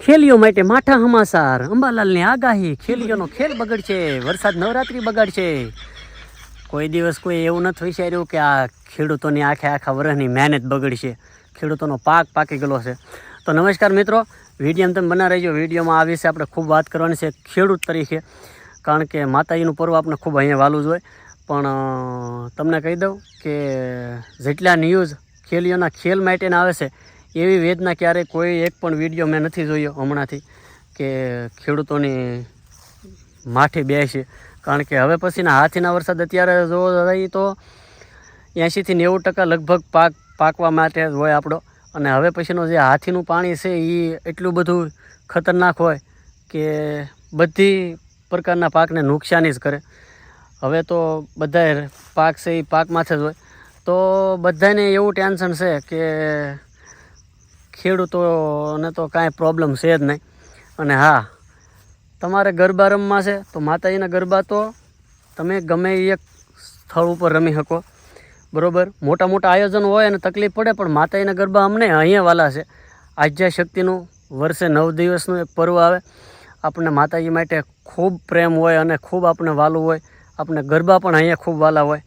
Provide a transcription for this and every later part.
ખેલીઓ માટે માઠા હમાસાર. અંબાલાલની આગાહી, ખેલીઓનો ખેલ બગડશે, વરસાદ નવરાત્રી બગાડશે. કોઈ દિવસ કોઈ એવું નથી વિચાર્યું કે આ ખેડૂતોની આખે આખા વર્ષની મહેનત બગડશે. ખેડૂતોનો પાક પાકી ગયેલો છે. તો નમસ્કાર મિત્રો, વીડિયો તમે બના રહેજો. વિડીયોમાં આ વિશે આપણે ખૂબ વાત કરવાની છે ખેડૂત તરીકે. કારણ કે માતાજીનું પર્વ આપણે ખૂબ અહીંયા વાલું જ હોય. પણ તમને કહી દઉં કે જેટલા ન્યૂઝ ખેલીઓના ખેલ માટેના આવે છે એવી વેદના ક્યારેય કોઈ એક પણ વીડિયો મેં નથી જોયો હમણાંથી કે ખેડૂતોની માઠી બેસે કારણ કે હવે પછીના હાથીના વરસાદ અત્યારે જો રહી તો એંશીથી નેવું ટકા લગભગ પાક પાકવા માટે જ હોય આપણો. અને હવે પછીનો જે હાથીનું પાણી છે એ એટલું બધું ખતરનાક હોય કે બધી પ્રકારના પાકને નુકસાની જ કરે. હવે તો બધાય પાક છે એ પાક માથે જ હોય. તો બધાને એવું ટેન્શન છે કે ખેડૂતોને તો કાંઈ પ્રોબ્લેમ છે જ નહીં. અને હા, તમારે ગરબા રમવા છે, તો માતાજીના ગરબા તો તમે ગમે એક સ્થળ ઉપર રમી શકો. બરાબર? મોટા મોટા આયોજન હોય અને તકલીફ પડે, પણ માતાજીના ગરબા અમને અહીંયા વાલા છે. આજ્યા શક્તિનું વર્ષે નવ દિવસનું એક પર્વ આવે. આપણને માતાજી માટે ખૂબ પ્રેમ હોય અને ખૂબ આપણને વાલું હોય. આપણે ગરબા પણ અહીંયા ખૂબ વાલા હોય.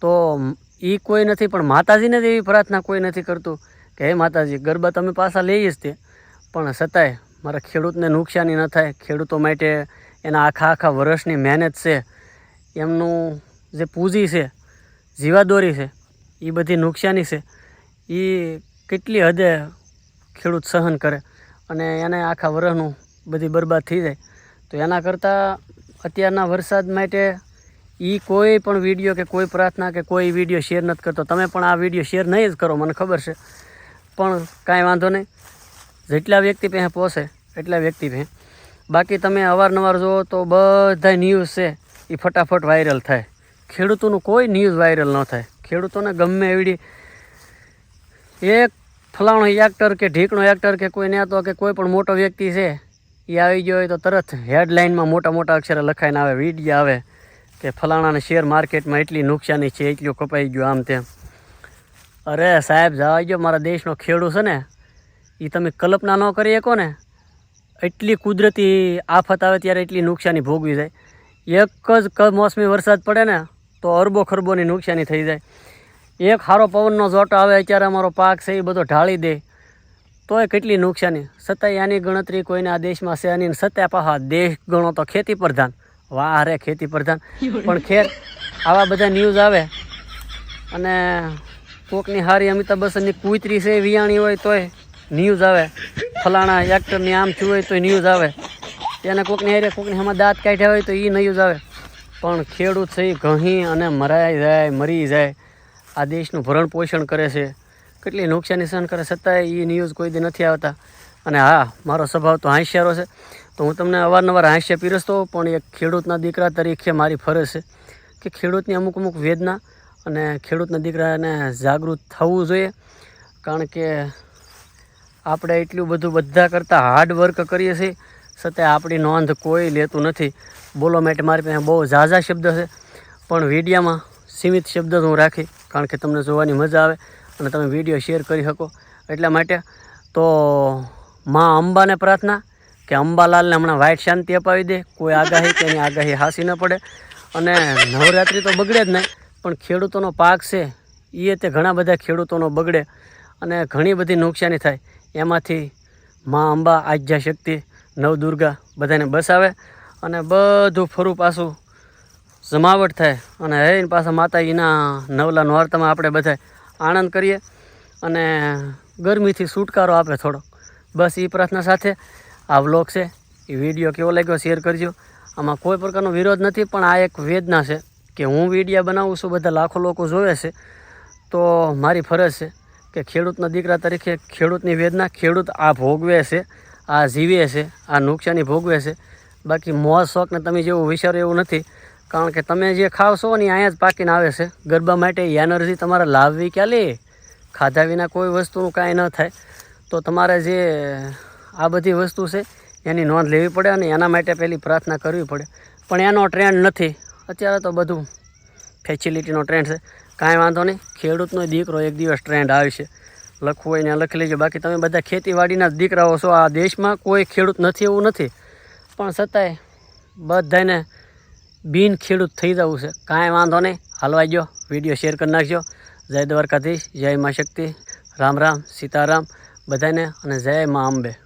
તો એ કોઈ નથી, પણ માતાજીને જ એવી પ્રાર્થના કોઈ નથી કરતું. કે હે માતાજી, ગરબા તમે પાછા લઈએ જ તે. પણ છતાંય મારા ખેડૂતને નુકસાની ન થાય. ખેડૂતો માટે એના આખા આખા વર્ષની મહેનત છે. એમનું જે પૂંજી છે, જીવાદોરી છે એ બધી નુકસાની છે. એ કેટલી હદે ખેડૂત સહન કરે અને એને આખા વર્ષનું બધી બરબાદ થઈ જાય. તો એના કરતાં અત્યારના વરસાદ માટે એ કોઈ પણ વીડિયો કે કોઈ પ્રાર્થના કે કોઈ વીડિયો શેર નથી કરતો. તમે પણ આ વીડિયો શેર નહીં જ કરો, મને ખબર છે. પણ કાંઈ વાંધો નહીં. જેટલા વ્યક્તિ પાસે પહોંચે એટલા વ્યક્તિ પાસે. બાકી તમે અવારનવાર જુઓ તો બધા ન્યૂઝ છે એ ફટાફટ વાયરલ થાય. ખેડૂતોનું કોઈ ન્યૂઝ વાયરલ ન થાય. ખેડૂતોને ગમે એવડી એક ફલાણો એક્ટર કે ઢીકણો એક્ટર કે કોઈ નેતો કે કોઈ પણ મોટો વ્યક્તિ છે એ આવી ગયો હોય તો તરત હેડલાઇનમાં મોટા મોટા અક્ષરે લખાઈને આવે વીડિયો આવે કે ફલાણાને શેર માર્કેટમાં એટલી નુકસાની છે, એટલું કપાઈ ગયું આમ તેમ. અરે સાહેબ જવા ગયો. મારા દેશનો ખેડૂ છે ને એ તમે કલ્પના ન કરી શકો ને. એટલી કુદરતી આફત આવે ત્યારે એટલી નુકસાની ભોગવી જાય. એક જ કમોસમી વરસાદ પડે ને તો અરબો ખરબોની નુકસાની થઈ જાય. એક સારો પવનનો જોટો આવે અત્યારે અમારો પાક છે એ બધો ઢાળી દે. તોય કેટલી નુકસાની. છતાંય આની ગણતરી કોઈને આ દેશમાં છે આની છતાં પાહા દેશ ગણો તો ખેતી પ્રધાન વાહ રે ખેતી પ્રધાન પણ ખેર આવા બધા ન્યૂઝ આવે. અને કોકની હારી અમિતાભ બચ્ચનની કુતરી છે, વિયાણી હોય તોય ન્યૂઝ આવે. ફલાણા એક્ટરની આમ થયું હોય તો ન્યૂઝ આવે. એને કોકની હારે કોકની આમાં દાંત કાઢ્યા હોય તો એ ન્યૂઝ આવે. પણ ખેડૂત છે એ ઘણી અને મરાઈ જાય, મરી જાય. આ દેશનું ભરણ પોષણ કરે છે. કેટલી નુકસાની સહન કરે છતાંય એ ન્યૂઝ કોઈ દી નથી આવતા. અને હા, મારો સ્વભાવ તો હાંસ્યારો છે. તો હું તમને અવારનવાર હાંસ્ય પીરસતો પણ એક ખેડૂતના દીકરા તરીકે મારી ફરજ છે કે ખેડૂતની અમુક અમુક વેદના અને ખેડૂતના દીકરાને જાગૃત થવું જોઈએ, કારણ કે આપણે એટલું બધું બધા કરતાં હાર્ડ વર્ક કરીએ છીએ છતાં આપણી નોંધ કોઈ લેતું નથી. બોલો માટે, મારી પાસે બહુ ઝાઝા શબ્દ છે, પણ વિડીયામાં સીમિત શબ્દ હું રાખી, કારણ કે તમને જોવાની મજા આવે અને તમે વીડિયો શેર કરી શકો. એટલા માટે તો મા અંબાને પ્રાર્થના કે અંબાલાલને હમણાં વાઇટ શાંતિ અપાવી દે, કોઈ આગાહી કે એની આગાહી હાસી ન પડે. અને નવરાત્રિ તો બગડે જ નહીં. પણ ખેડૂતોનો પાક છે એ તે ઘણા બધા ખેડૂતોનો બગડે અને ઘણી બધી નુકસાની થાય. એમાંથી મા અંબા આજ્યા શક્તિ, નવદુર્ગા બધાને બસાવે અને બધું ફરું પાછું જમાવટ થાય અને હે પાછા માતાજીના નવલા નોરતામાં આપણે બધા આનંદ કરીએ અને ગરમીથી છુટકારો આપે થોડો. બસ એ પ્રાર્થના સાથે આ વ્લોગ છે. એ વીડિયો કેવો લાગ્યો શેર કરજો. આમાં કોઈ પ્રકારનો વિરોધ નથી, પણ આ એક વેદના છે. કે હું વિડીયા બનાવું છું, બધા લાખો લોકો જોવે છે. તો મારી ફરજ છે કે ખેડૂતના દીકરા તરીકે ખેડૂતની વેદના ખેડૂત આ ભોગવે છે, આ જીવે છે, આ નુકસાની ભોગવે છે. બાકી મોજ શોખને તમે જેવું વિચારો એવું નથી. કારણ કે તમે જે ખાવશો ને અહીંયા જ પાકીને આવે છે. ગરબા માટે એનર્જી તમારે લાવવી ક્યાં લે? ખાધા વિના કોઈ વસ્તુનું કાંઈ ન થાય. તો તમારે જે આ બધી વસ્તુ છે એની નોંધ લેવી પડે અને એના માટે પહેલી પ્રાર્થના કરવી પડે. પણ એનો ટ્રેન્ડ નથી. અત્યારે તો બધું ફેસિલિટીનો ટ્રેન્ડ છે. કાંઈ વાંધો નહીં, ખેડૂતનો દીકરો એક દિવસ ટ્રેન્ડ આવશે લખવું હોય ને લખી લેજો. બાકી તમે બધા ખેતીવાડીના દીકરાઓ છો. આ દેશમાં કોઈ ખેડૂત નથી એવું નથી. પણ છતાંય બધાને બિન ખેડૂત થઈ જવું છે. કાંઈ વાંધો નહીં હાલવા ગયો. વીડિયો શેર કરી નાખજો. જય દ્વારકાધીશ, જય મા શક્તિ. રામ રામ, સીતારામ. બધાને અને જય મા અંબે.